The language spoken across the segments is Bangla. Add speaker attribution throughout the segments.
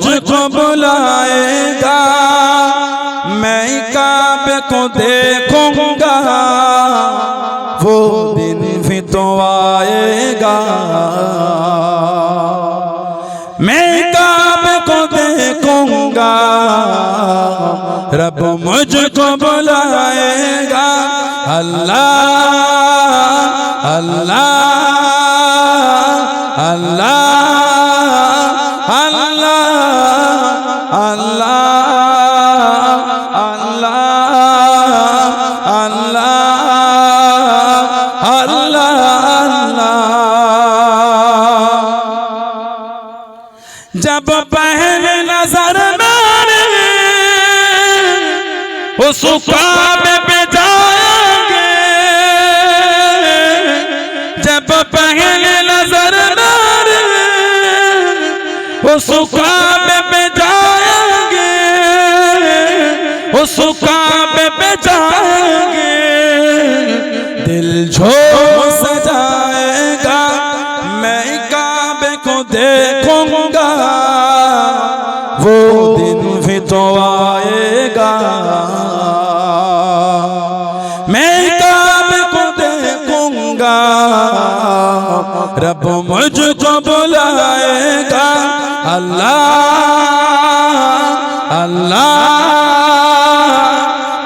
Speaker 1: मुझको बुलाएगा मैं काबे को देखूंगा वो दिन भी तो आएगा मैं काबे को देखूंगा रब मुझको बुलाएगा अल्लाह अल्लाह अल्लाह আল্লাহ আল্লাহ जब पहन नजर मारे उसका रब मुझको बुलाएगा अल्लाह अल्लाह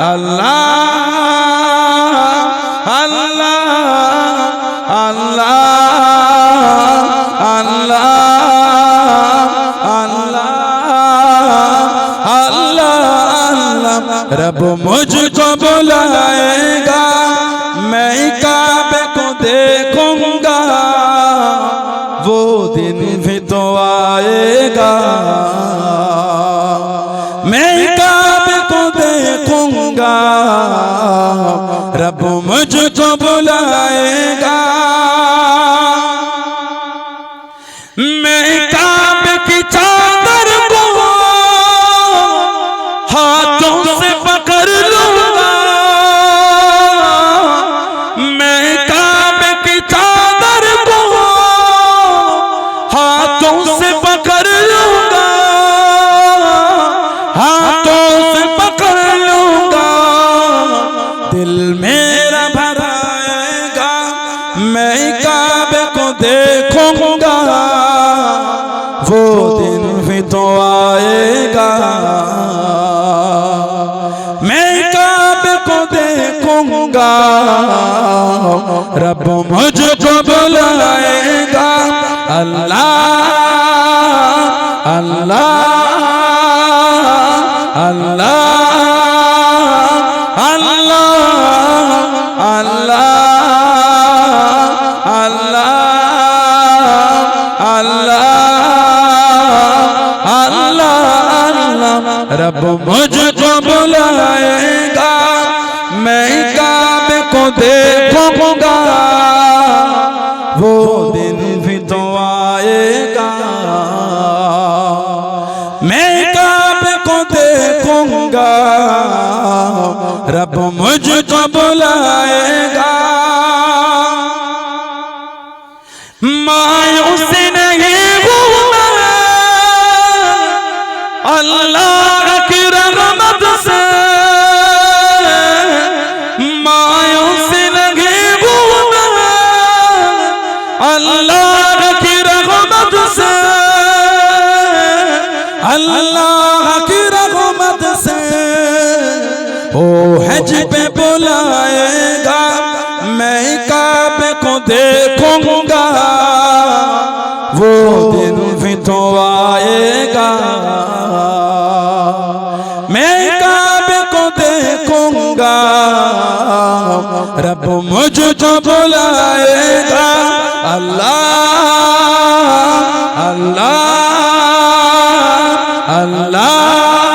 Speaker 1: अल्लाह अल्लाह अल्लाह अल्लाह अल्लाह रब मुझको बुलाएगा मैं काबे को रब मुझको बुलाएगा رب مجھکو بلائے گا اللہ اللہ اللہ اللہ اللہ اللہ اللہ اللہ رب مجھ کو بلائے मुझको बुलाएगा मायूस बुलाएगा मैं काबे को देखूंगा वो दिन भी तो आएगा मैं काबे को देखूंगा रब
Speaker 2: मुझ जो बुलाएगा अल्लाह अल्लाह अल्लाह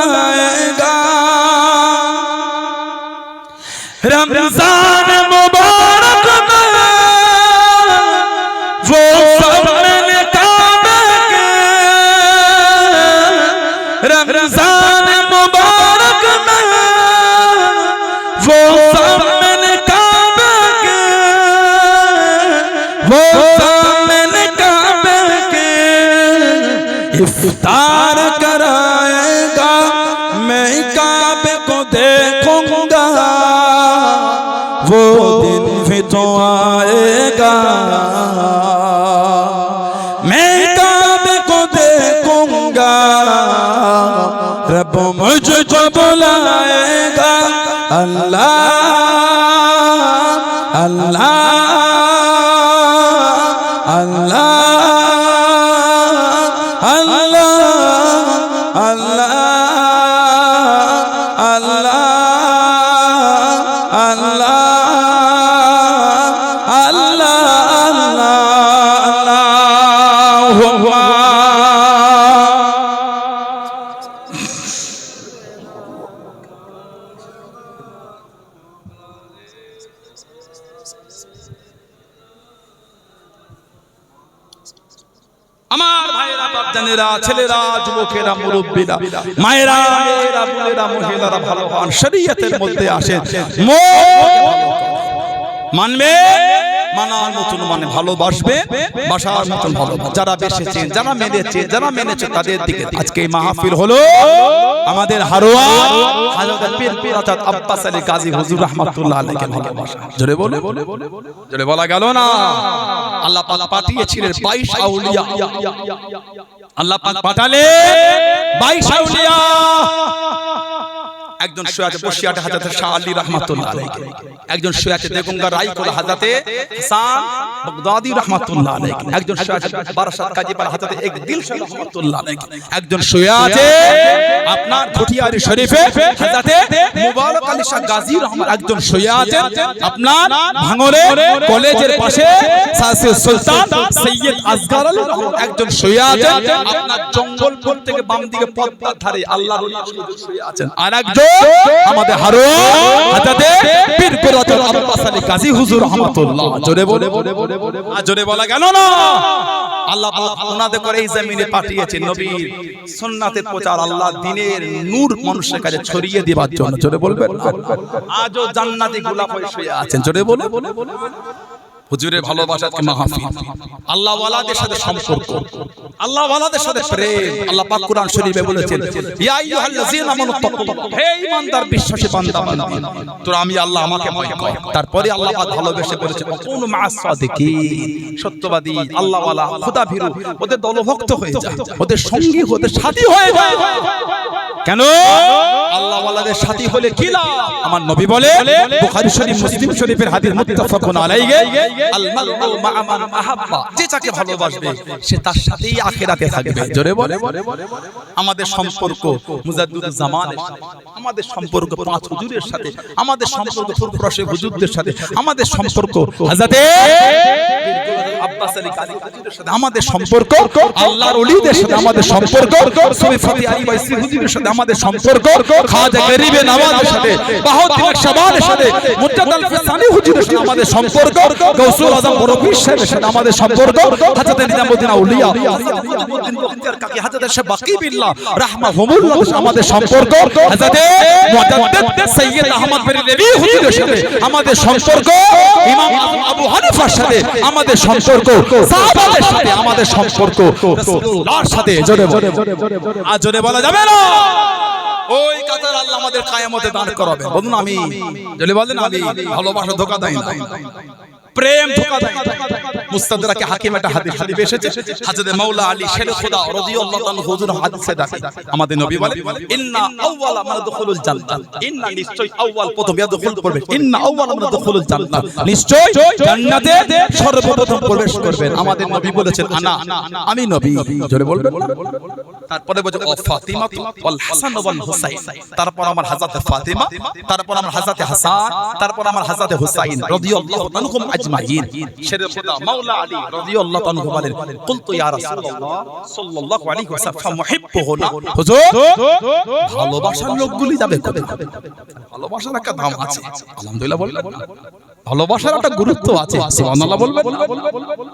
Speaker 2: इफ्तार कराएगा मैं काबे को देखूंगा वो दिन भी तो आएगा मैं काबे को देखूंगा रब मुझको बुलाएगा अल्लाह अल्लाह अल्लाह Allah. ছেলেরা যুবকেরা মুরব্বীরা মায়েরা মেয়েরা বোনেরা মহিলারা ভালো হন শরীয়তের মধ্যে আসেন। মানবে? মানার মতন মানে ভালোবাসবে বাসার মতন ভালো যারা বেসেছেন যারা মেনেছে যারা মেনেছে তাদের দিকে। আজকে এই মাহফিল হলো আমাদের হারোয়া হাজরত পীর পীর অর্থাৎ আব্বাস আলী গাজী হুজুর রাহমাতুল্লাহ ভালোবাসা। জোরে বলে জোরে বলা গেল না? আল্লাহ পাক পাঠিয়েছিলেন 22 আউলিয়া। আল্লাহ পাক পাঠালে 22 আউলিয়া। একজন আছে বসিয়াটে হাজাতে শাহ আলী রহমাতুল্লাহ আলাইহি। একজন আছে দেগঙ্গা রায়কুল হাজাতে হাসান বাগদাদি রহমাতুল্লাহ আলাইহি। একজন আছে বারাসাত কাজীপাড়া হাজাতে এক দিল রহমাতুল্লাহ আলাইহি। একজন আছে আপনার ঘটিয়ারি শরীফে হাজাতে মুবারক আলী শাহ গাজী রহমান। একজন আছে আপনার ভাঙরে কলেজের পাশে সাসে সুলতান সৈয়দ আসগার আলী রহমান। একজন আছে আপনার জঙ্গলপুর থেকে বাম দিকে পদ্মার ধারে আল্লাহর আছেন আর একজন আমাদের হারুয়া হাজাতে পীর কুরাতুল আব্বাস আলী গাজী হুজুর রহমাতুল্লাহ। জোরে বলে। আর জোরে বলা গেল না। আল্লাহ ওনাদের করে এই জমিনে পাঠিয়েছেন নবীর সুন্নাতের প্রচার আল্লাহ দিনের নূর মানুষের কাছে ছড়িয়ে দেবার জন্য। জোরে বলবেন? আজও জান্নাতি গোলাপ হয়ে আছেন। জোরে বলে হুজুরের ভালোবাসা মাহফিল? আল্লাহ ওয়ালাদের সাথে সম্পর্ক। আল্লাহ ওয়ালাদের সাথে প্রেম। আল্লাহ পাক কোরআন শরীফে বলেছেন ইয়া আইয়ুহাল্লাযীনা আমানু হে ঈমানদার বিশ্বাসী বান্দা বান্দি। তোরা আমি আল্লাহ আমাকে ভয় কর। তারপরে আল্লাহ পাক ভালোবেসে বলেছে কুনু মাআস সাদিকিন। সত্যবাদী আল্লাহ ওয়ালা খোদা ভীরু ওদের দলভক্ত হয়ে যায় ওদের সঙ্গী ওদের সাথী হয়ে যায় কেন? আল্লাহ ওয়ালাদের সাথী হলে কি লাভ? আমার নবী বলে বুখারী শরীফ মুসলিম শরীফের হাদিস মুত্তাফাকুন আলাইহি। আল মারউ মা'a মান আহাব্বা। যে যাকে ভালোবাসবে সে তার সাথেই আখিরাতে থাকবে। জোরে বলে। আমাদের সম্পর্ক মুজাদ্দুদ জামানের সাথে আমাদের সম্পর্ক পাঁচ হুজুরের সাথে আমাদের সম্পর্ক ফুরফুরাশে হুজুরদের সাথে আমাদের সম্পর্ক হযরতে আব্বাস আলী কালী হুজুরের সাথে আমাদের সম্পর্ক আল্লাহর ওলিদের সাথে আমাদের সম্পর্ক সুফি ফতি আলী বাইসি হুজুরের সাথে আমাদের সম্পর্ক খাজা গরিবে নওয়াজের সাথে শাবানের সাথে ফিসানি হুজুরের সাথে আমাদের সম্পর্ক গৌসুল আজম বরফির সাহেবের সাথে আমাদের সম্পর্ক হযরত নিজামউদ্দিন আউলিয়া আমাদের সম্পর্ক সৈয়দ আহমদ হুজুরের সাথে আমাদের সম্পর্ক ইমাম আবু হানিফার সাথে আমাদের সম্পর্ক সাহাবাদের সাথে আমাদের সম্পর্ক রাসূলুল্লাহর সাথে জোরে বলা যাবে না। ওই কাতার আল্লাহ আমাদের কায়ামতে দান করাবে বলুন আমি। যদি বলেন আমি, ভালোবাসা ধোকা দেয় না। প্রেম ধোকা দেয় মুস্তাদরাকে হাকিম একটা হাদিস হাদিস এসেছে। হযরত মাওলা আলী শের খোদা রাদিয়াল্লাহু তাআলা হুজুর হাদিসে দেখে। আমাদের নবী বলে ইন্না আউওয়ালা মান দুখুলুল জান্নাত। ইন্না নিশ্চয় আউয়াল প্রথম ইয়াদখুল করবে। ইন্না আউওয়ালা মান দুখুলুল জান্নাত। নিশ্চয় জান্নাতে সর্বপ্রথম প্রবেশ করবেন। আমাদের নবী বলেছেন, আনা, আমি নবী। জোরে বলবেন না? তারপরে বলছে, ও ফাতিমা ওয়াল হাসান ওয়াল হুসাইন। তারপর আমার হযরত ফাতিমা, তারপর আমার হযরত হাসান, তারপর আমার হযরত হুসাইন রাদিয়াল্লাহু আনহুম আজমাইন। শেরে খোদা মাওলা আলী রাদিয়াল্লাহু আনহু বলেন, কুলতু ইয়া রাসূলুল্লাহ সাল্লাল্লাহু আলাইহি ওয়াসাল্লাম মুহিব্বুহুনা হুজুর, ভালোবাসার লোকগুলি যাবে কোথায়? ভালোবাসার একটা দাম আছে, আলহামদুলিল্লাহ বলবেন না? ভালোবাসার একটা গুরুত্ব আছে, সুবহানাল্লাহ বলবেন না?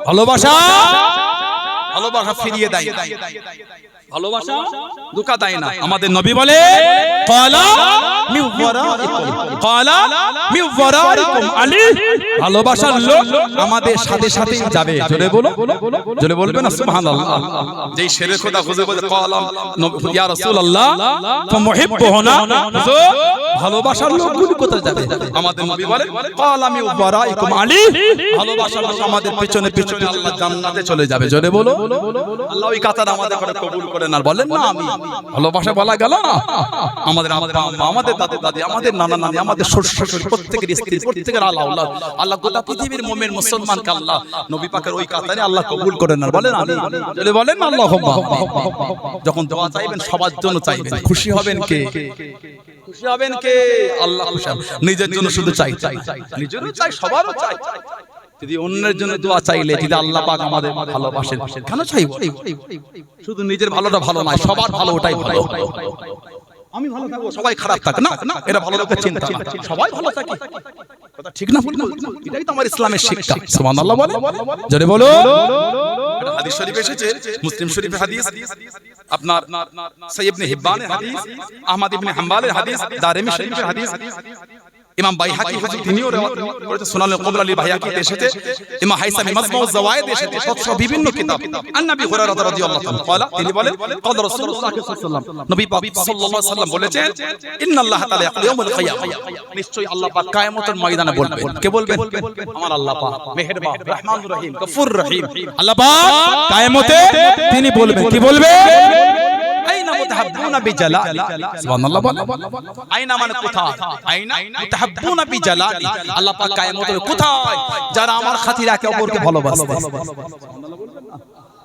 Speaker 2: ভালোবাসা! ভালোবাসা ফিরিয়ে দেয় ভালোবাসা দুকা দেয় না। আমাদের নবী বলে আলী। ভালোবাসার লোক আমাদের সাথে সাথেই যাবে। জোরে বলো জোরে বলবে না? সুবহানাল্লাহ। যেই শেরে খোদা খুঁজে বলে ক্বালা ইয়া রাসূলুল্লাহ ফামুহিব্বুহুনা হুজুর ভালোবাসার লোকগুলি কোথায় যাবে? আমাদের নবী বলে ক্বালা ওয়ারাইকুম আলী। ভালোবাসার লোক আমাদের পিছনে পিছনে আল্লাহ জান্নাতে চলে যাবে। জোরে বলো। আল্লাহ ওই কাতার আমাদের করে কবুল করেন আর বলেন না আমি। ভালোবাসা বলা গেল না? আমাদের আমাদের আমাদের দাদা দাদি আমাদের নানা নানি আমাদের শ্বশুর শাশুড়ি প্রত্যেকের স্ত্রী প্রত্যেকের আল্লাহ আল্লাহ। আল্লাহ গোটা পৃথিবীর মুসলমানকে আল্লাহ? নবী পাকের ওই কাতারে আল্লাহ কবুল করেন আর বলেন আমি। যদি বলেন আল্লাহ যখন দোয়া চাইবেন সবার জন্য চাইবেন। খুশি হবেন কে? খুশি হবেন কে? আল্লাহ নিজের জন্য শুধু চাই চাই। নিজেরও চাই সবারও চাই। যদি অন্যের জন্য দোয়া চাইলে যদি আল্লাহ পাক আমাদের ভালোবাসেন। কেন চাইব শুধু নিজের ভালোটা ভালো নয় সবার ভালো ওটাই ভালো। আমি ভালো থাকব সবাই খারাপ থাকে না না এটা ভালো লোকের চিন্তা সবাই ভালো থাকে। কথা ঠিক না ভুল? না? এটাই তো আমার ইসলামের শিক্ষা। সুবহানাল্লাহ বলে? জোরে বলো। হাদিস শরীফ এসেছে মুসলিম শরীফের হাদিস। আপনার সৈয়দ ইবনে হিব্বানের হাদিস আহমদ ইবনে হাম্বালের হাদিস দারিমি শরীফের হাদিস। ইমাম বাইহাকি হুজুর তিনিও রেওয়াত করেছেন সুনান আল-কুবরা আলী বাইহাকি এসেছে ইমাম হাইসামি মাজমু যাওয়ায়েদ এসেছে তৎসহ বিভিন্ন কিতাব আন নবী হুরায়রা রাদিয়াল্লাহু তাআলা قال তিনি বলেন قال রাসূলুল্লাহ সাল্লাল্লাহু আলাইহি ওয়াসাল্লাম নবী পাক সাল্লাল্লাহু আলাইহি ওয়াসাল্লাম বলেছেন ইন্নাল্লাহ তাআলা ইয়াকুল ইয়াউমুল কিয়ামা নিশ্চয়ই আল্লাহ পাক কিয়ামতের ময়দানে বলবেন কে বলবেন আমার আল্লাহ পাক মেহেরবান রহমানুর রহিম গফুর রহিম আল্লাহ পাক কিয়ামতে তিনি বলবেন কি বলবেন আইনা মুতাহাব্বুনা বিজালালি সুবহানাল্লাহ বলেন আইনা মানে কোথায় আইনা মুতাহাব্বুনা বিজালালি আল্লাহ পাক কিয়ামতের কোথায়? যারা আমার খাতিরে একে অপরকে ভালোবাসে।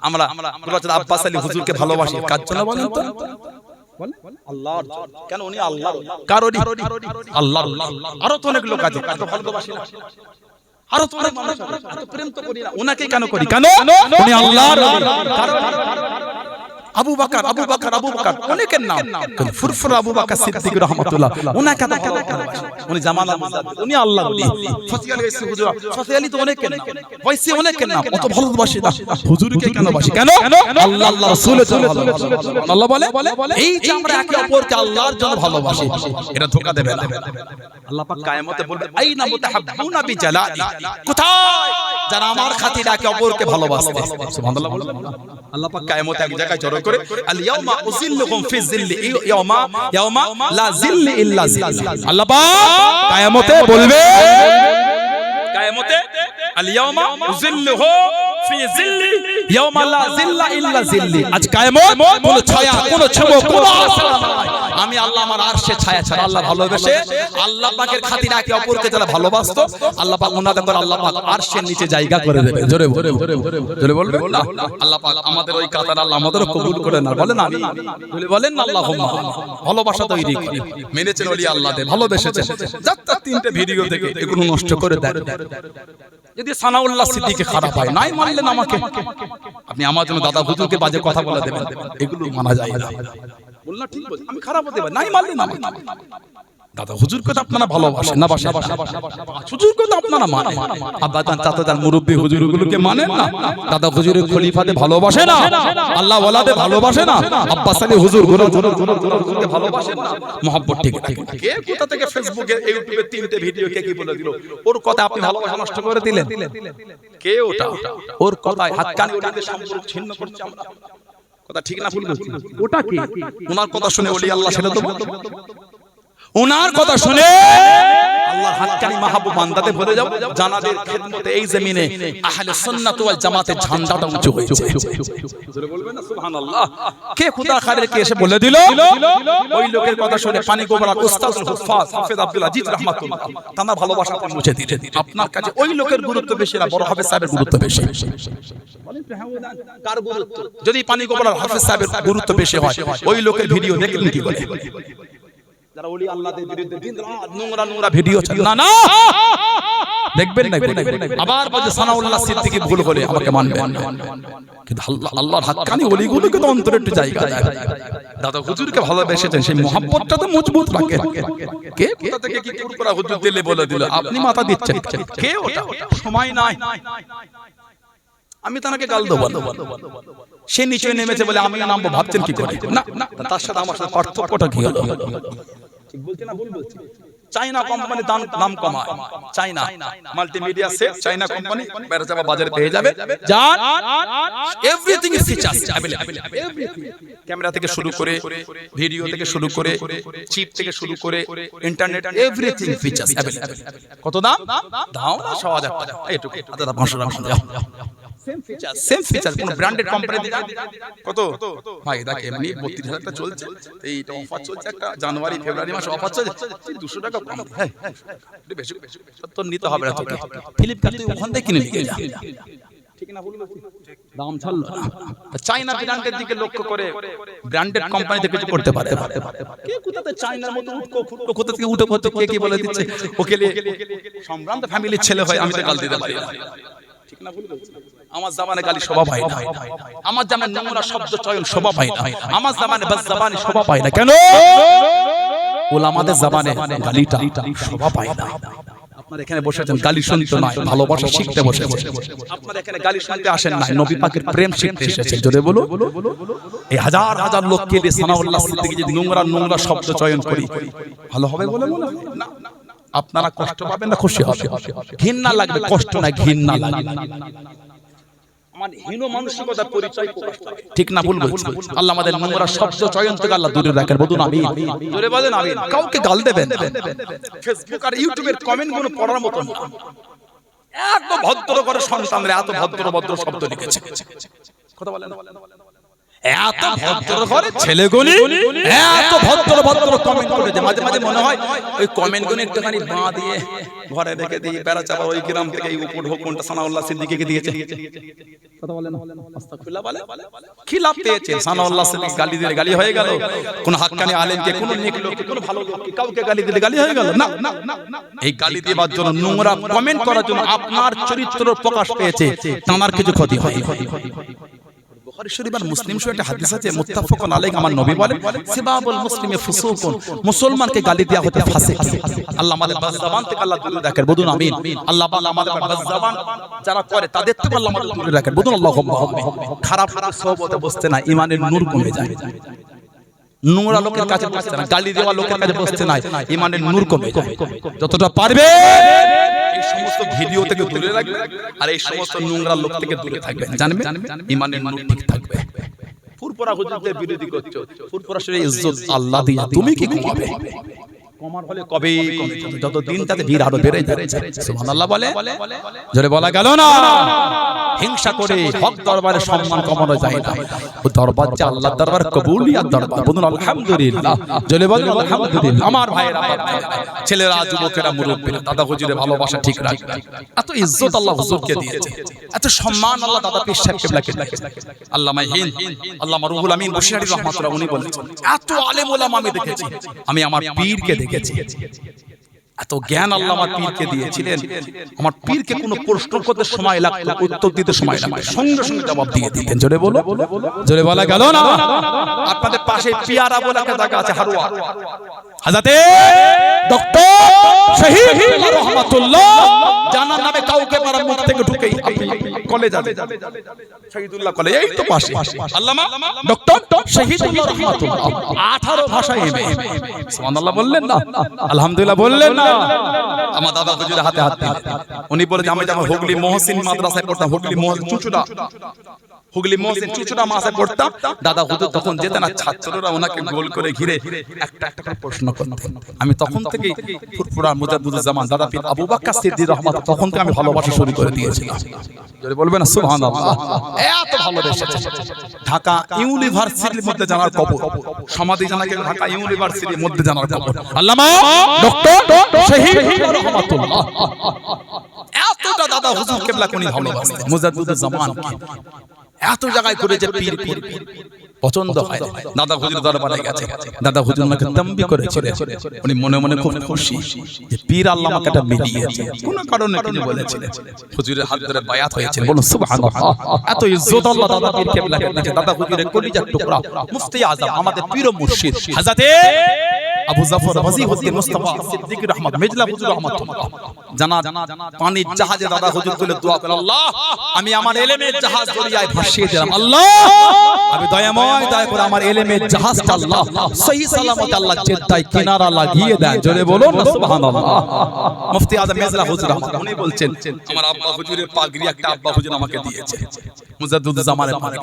Speaker 2: আমরা মুরাদ আব্বাস আলী হুজুরকে ভালোবাসি। কার জন্য বলেন তো? আল্লাহর কেন উনি আল্লাহ কারোরই। আল্লাহ আরও তো অনেক লোক আছে। এত ভালোবাসি না। আরও তো অনেক মানুষ এত প্রেম তো করি না। ওনাকে কেন করি? কেন? উনি আল্লাহর আবু বাকার আবু বাকার আবু বাকার অনেকের নাম। কিন্তু ফুরফুর আবু বাকার সিদ্দিক রহমাতুল্লাহ এত ভালোবাসি উনি জামাল উনি আল্লাহ উনি ফসি আলী ইসি হুজুর। ফসি আলী তো অনেকের নাম। ওয়াইসি অনেকের নাম। অত ভালোবাসি না হুজুরকে কেন বাসি কেন? আল্লাহ আল্লাহ রাসূলের জন্য আল্লাহ বলে? এই যে আমরা একে অপরকে আল্লাহর জন্য ভালোবাসি এটা ধোঁকা দেবে না। আল্লাহ পাক কিয়ামতে বলবে আইনা মুতাহাব্বুনা বিজালালি। কোথায়? যারা আমার খাতিরে একে অপরকে ভালোবাসে। সুবহানাল্লাহ বলবেন আল্লাহ পাক কিয়ামতে এক জায়গায় জড়ো করে আল ইয়াউমা উযিল্লুকুম ফি যিল্লি। ইয়াউমা ইয়াউমা লা যিল্লি ইল্লা যিল্লি। আল্লাহ পাক কিয়ামতে বলবে কিয়ামতে আল ইয়াউমা উযিল্লুহু ফি যিল্লি। ইয়াউমা লা যিল্লা ইল্লা যিল্লি। আজ কিয়ামত কোন ছায়া কোন ছোঁয়া কোন আশ্রয় নাই। আমি আল্লাহ আমার আরশে ছায়া ছাড়া আল্লাহ ভালোবেসে আল্লাহ পাকের খাতিরে একে অপরকে যারা ভালোবাসতো, আল্লাহ পাক ওনাদের করে আল্লাহ পাক আরশের নিচে জায়গা করে দেবে। জোরে জোরে জোরে বলবে আল্লাহ পাক আমাদের ওই কাতার আল্লাহ আমাদেরও কবুল করে না বলেন আমি বলে বলেন না আল্লাহ ভালোবাসা তৈরি মেনেছেন ওলি আল্লাহ দে, ভালোবেসেছেন। যাত্রা তিনটে ভিডিও থেকে এগুলো নষ্ট করে দেন যদি সানাউল্লাহ সিদ্দিকে খারাপ হয়, নাই মানলেন আমাকে। আপনি আমার জন্য দাদা হুজুরকে বাজে কথা বলে দেবেন। এগুলো মানা যায় না। ঠিক বলছি, আমি খারাপ হতে পারি নাই আমাকে দাদা হুজুরকে তো আপনারা ভালোবাসেন না বাসা হুজুরকে তো আপনারা মানেন। আব্বাজান চাচাজান মুরব্বী হুজুরগুলোকে মানেন না? দাদা হুজুরের খলিফাতে ভালোবাসে না? আল্লাহ ওয়ালাদে ভালোবাসে না? আব্বাস আলী হুজুরগুলো হুজুরকে ভালোবাসেন না? মহব্বত ঠিক ঠিক কে কোথা থেকে ফেসবুকে ইউটিউবে তিনটে ভিডিও কে কি বলে দিল? ওর কথা আপনি ভালোবাসা নষ্ট করে দিলেন। কে ওটা? ওর কথায় হাত কানে ওটাতে সম্পর্ক ছিন্ন করছে আমরা। কথা ঠিক না ভুল বলছি? ওটা কি? ওনার কথা শুনে ওলি আল্লাহ সেটা তো ওনার কথা শুনে হাক্কানি মাহবুব বান্দাতে ভরে যাও জানাদের খেদমতে এই জমিনে আহলে সুন্নাত ওয়াল জামাতের ঝান্ডাটা উঁচু হয়েছে। জোরে বলবেন না? সুবহানাল্লাহ। কে খোদা খারের কে এসে বলে দিল? ওই লোকের কথা শুনে পানি গোবরা উস্তাদুল হুফাজ হাফেজ আব্দুল আজিজ রাহমাতুল্লাহ তারা ভালোবাসা দিলেন। আপনার কাছে ওই লোকের গুরুত্ব বেশি না বড় হাফেজ সাহেবের গুরুত্ব বেশি। কার গুরুত্ব? যদি পানি গোবরার হাফেজ সাহেবের গুরুত্ব বেশি হয় ওই লোকের ভিডিও দেখলেন কি করে যারা ওলি আল্লাহদের বিরুদ্ধে দিন রাত নোংরা নোংরা ভিডিও না না দেখবেন না আবার বলছে সানাউল্লাহ সিদ্দিকী ভুল বলে আমাকে মানবেন। না কিন্তু আল্লাহ আল্লাহর হাক্কানি ওলিগুলোকে তো অন্তরে একটু জায়গা দেয়। দাদা হুজুরকে ভালোবেসেছেন সেই তো মজবুত রাখে কে? কোথা থেকে কি হুজুর দিলে বলে দিল? আপনি মাথা দিচ্ছেন। কে ওটা? সময় নাই। আমি তাকে গাল দেবো। সে নিচে নেমেছে বলে আমি নামবো ভাবছেন কি করে না না তার সাথে আমার সাথে পার্থক্যটা কি হলো ঠিক বলছি না ভুল বলছি চাইনা কোম্পানি দাম দাম কমায় China multimedia set China company বেড়ে যাবে বাজারে পেয়ে যাবে যান everything is features available camera থেকে শুরু করে ভিডিও থেকে শুরু করে চিপ থেকে শুরু করে ইন্টারনেট এভরিথিং ফিচার্স अवेलेबल কত দাম দাও না 6000 টাকা এইটুকু দাদা 500 টাকা দাও সেম ফিচার কোন ব্র্যান্ডেড কোম্পানি কত ভাই দেখ এমনি 32000 টাকা চলছে এইটা অফার চলছে একটা জানুয়ারি ফেব্রুয়ারি মাসে অফার চলছে 200 টাকা কম হ্যাঁ বেশি তো নিতে হবে না তোকে ফ্লিপকার্ট তুই ওখান থেকে কিনে নিয়ে যা ঠিক না ভুল বলছি? দাম ছাড়লো চাইনা ব্র্যান্ডের দিকে লক্ষ্য করে ব্র্যান্ডেড কোম্পানি থেকে কিছু করতে পারে কে কোথাতে চাইনার মতো উঠকো ফুটকো কোথা থেকে উঠে পড়তে কে কি বলে দিচ্ছে ওকে সম্ভ্রান্ত ফ্যামিলির ছেলে হয় আমি তো গাল দিতে পারি না ঠিক না ভুল বলছি? আমার জামানে গালি শোভা পায় না। আমার জামানে নোংরা শব্দ চয়ন শোভা পায় না। আমার জামানে বাস জাবানে শোভা পায় না। কেন? ওলামাদের জামানে গালিটা শোভা পায় না। আপনার এখানে ভালোবাসা শিখতে বসেছেন। আপনার এখানে নবী প্রেম এই হাজার হাজার নোংরা নোংরা শব্দ চয়ন করি বলে না আপনারা কষ্ট পাবেন না, খুশি হবে ঘৃণা লাগবে, কষ্ট না ঘৃণা লাগবে। আমার হীন মানসিকতার পরিচয় প্রকাশ করে ঠিক না ভুল বলছি। আল্লাহ আমাদের নোংরা শব্দ চয়ন থেকে আল্লাহ দূরে রাখেন। বলুন আমি জোরে বলেন আমি কাউকে গাল দেবেন ফেসবুক আর ইউটিউবের কমেন্টগুলো পড়ার মতো না। এত ভদ্র করে সন্তানরা এত ভদ্র ভদ্র শব্দ লিখেছে। কথা বলেন। এত ভদ্র করে ছেলেগুলি? এত ভদ্র ভদ্র কমেন্ট করেছে। মাঝে মাঝে মনে হয় ওই কমেন্টগুলো একটুখানি বাঁ দিয়ে ঘরে রেখে দিয়ে বেড়া চাপা ওই গ্রাম থেকে উপর হুকুমটা সানাউল্লাহ সিদ্দিকীকে দিয়েছে। কথা বলেন আস্তাগফিরুল্লাহ বলে? কি পেয়েছে। সানাউল্লাহ সিদ্দিক গালি দিলে গালি হয়ে গেল কোন হাক্কানি আলেমকে কোন নেক লোককে কোন ভালো লোককে কাউকে গালি দিলে গালি হয়ে গেল। না এই গালি দেওয়ার জন্য নোংরা কমেন্ট করার জন্য আপনার চরিত্র প্রকাশ পেয়েছে। তার কিছু ক্ষতি হয় শরীফ আর মুসলিম শরীফে একটা হাদিস আছে মুত্তাফাকুন আলাইহি আমার নবী বলেন সিবাবুল মুসলিমে ফুসুকুন মুসলমানকে গালি হতে আল্লাহ আমাদের বাস জবান থেকে আল্লাহ দূরে রাখেন বলুন আমিন। আল্লাহ পাক আমাদের বাস যারা করে তাদের থেকে আল্লাহ আমাদের দূরে রাখেন বলুন আল্লাহুম্মা খারাপ খারাপ সোহবতে বসতে না ইমানের নূর কমে যায়। নোংরা লোকের কাছে বসতে না গালি দেওয়া লোকের কাছে বসতে নাই ইমানের নূর কমে যতটা পারবে এই সমস্ত ভিডিও থেকে দূরে রাখবে আর এই সমস্ত নোংরা লোক থেকে দূরে থাকবে। জানবে? ইমানের নূর ঠিক থাকবে। ফুরফুরা হুজুরদের বিরোধী করছ। ফুরফুরা শরীরে ইজ্জত আল্লাহ দিয়া তুমি কি কমাবে কমার ফলে কবে যত দিন তাতে ভিড় আরও বেড়ে যাচ্ছে সুবহানাল্লাহ বলে জোরে বলা গেল না হিংসা করে হক দরবারে সম্মান কমানো যায় না ও দরবার যে আল্লাহর দরবার কবুলিয়াত দরবার বলুন আলহামদুলিল্লাহ জোরে বলুন আলহামদুলিল্লাহ আমার ভাইয়েরা ছেলেরা যুবকেরা মুরব্বীরা দাদা হুজুরের ভালোবাসা ঠিক রাখবে এত ইজ্জত আল্লাহ হুজুরকে দিয়েছে এত সম্মান আল্লাহ দাদা পীর সাহেব কিবলাকে দিয়েছে আল্লামা হিন আল্লামা রুহুল আমিন বশিরারি রহমাতুল্লাহ উনি বলেছেন এত আলেম ওলামা আমি দেখেছি আমি আমার পীরকে দেখেছি এত জ্ঞান আল্লাহ আমার পীরকে দিয়েছিলেন। আমার পীরকে কোনো প্রশ্ন করতে সময় লাগতো উত্তর দিতে সময় লাগতো সঙ্গে সঙ্গে জবাব দিয়ে দিতেন। জোরে বলো। জোরে বলা। গেল না আপনাদের পাশে পিয়ারা বলে একটা জায়গা আছে হারুয়া। হাজাতে ডক্টর শহীদ রহমাতুল্লাহ নামে কাউকে মুখ থেকে শহীদুল্লাহ এই তো পাশে। আল্লামা ডক্টর শহীদুল্লাহ রহমাতুল্লাহ। 18 ভাষায় এমএ সুবহানাল্লাহ বললেন না? আলহামদুলিল্লাহ বললেন না। আমার দাদা হুজুরের হাতে হাত উনি বলে যে, আমি যেমন হুগলি মহসিন মাদ্রাসায় পড়তাম, হুগলি মহসিন চুচুড়া। হুগলি মহসিন চুচুড়া মাসে পড়তাম। দাদা হুজুর তখন যেতেন আর ছাত্ররা ওনাকে গোল করে ঘিরে একটা একটা করে প্রশ্ন করতেন আমি তখন থেকে ফুরফুরা জামান দাদা পীর আবু বকর সিদ্দিক রহমাত তখন থেকে আমি ভালোবাসা শুরু করে দিয়েছিলাম। যদি বলবেন না? সুবহানাল্লাহ। এত ভালোবেসেছে। ঢাকা ইউনিভার্সিটির মধ্যে জানার কবর। সমাধি জানাকে ঢাকা ইউনিভার্সিটির মধ্যে জানার কবর। আল্লামা ডক্টর শহীদ রহমাতুল্লাহ। এতটা দাদা হুজুর কেবলা কোনি ভালোবাসতেন মুজাদ্দুদ জামান এত জায়গায় করেছে পীর পীর। পছন্দ হয়। দাদা হুজুর দরবারে গেছে। দাদা হুজুর আমাকে তম্বি করেছিলেন উনি মনে মনে খুব খুশি যে পীর আল্লাহ আমাকে এটা মিলিয়েছে। কোন কারণে তিনি বলেছিলেন। হুজুরের হাত ধরে বায়াত হয়েছে বলুন, সুবহানাল্লাহ। এত ইজ্জত আল্লাহ দাদা পীর কেবলাকে দিয়েছে। দাদা হুজুরের কলিজার টুকরা মুফতি আজম, আমাদের পীর ও মুর্শিদ। হযরতে আবু জাফর ওয়াজিহুদ্দিন মুস্তাফা। সিদ্দিক রহমত মেজলা হুজুর রহমাতুল্লাহ জানা পানির জাহাজে দাদা হুজুর তুলে দোয়া করে আল্লাহ আমি আমার এলেমের জাহাজ দরিয়ায় ভাসিয়ে দিলাম। আল্লাহ আমি দয়াময় দয়া করে আমার এলেমের জাহাজটা আল্লাহ সহি সালামত আল্লাহ জেদ্দায় কিনারা লাগিয়ে দেন। জোরে বলুন না সুবহানাল্লাহ। মুফতি আজম মেজলা হুজুর রহমত উনি বলছেন আমার আব্বা হুজুরের পাগড়ি একটা আব্বা হুজুর আমাকে দিয়েছে। মুজাদ্দুদ জামানের পাগড়ি।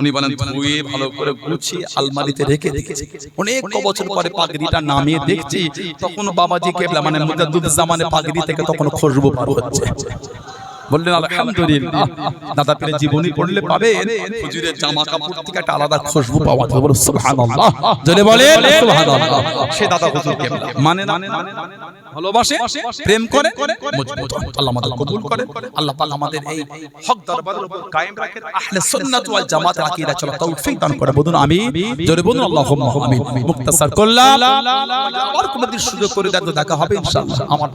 Speaker 2: উনি বলেন ধুয়ে ভালো করে গুছিয়ে আলমারিতে রেখে রেখেছে অনেক বছর পরে পাগড়িটা নামিয়ে দেখছি তখন বাবাজি কেবলা মানে মুজাদ্দুদ জামানের পাগড়ি থেকে তখন খুশবু পার হচ্ছে। বললেন, আলহামদুলিল্লাহ। দাদা পেলে জীবনী পড়লে পাবেন। হুজুরের জামা কাপড় থেকে একটা আলাদা খুশবু পাওয়া যাবে সুবহানাল্লাহ। জোরে বলেন, সুবহানাল্লাহ। সে দাদা হুজুর কেবলা। মানে না? ভালোবাসে প্রেম করে মজবুত আল্লাহ আমাদের কবুল করে। আল্লাহ পাক আমাদের এই হক দরবারের উপর কায়েম রাখেন। আহলে সুন্নাত ওয়াল জামাত আকীদা চলা তৌফিক দান করে। বলুন জোরে বলুন আল্লাহুম্মা আমিন। মুক্তাসার করলাম। আবার কোনদিন সুযোগ করে দেন দেখা হবে ইনশাআল্লাহ। আমার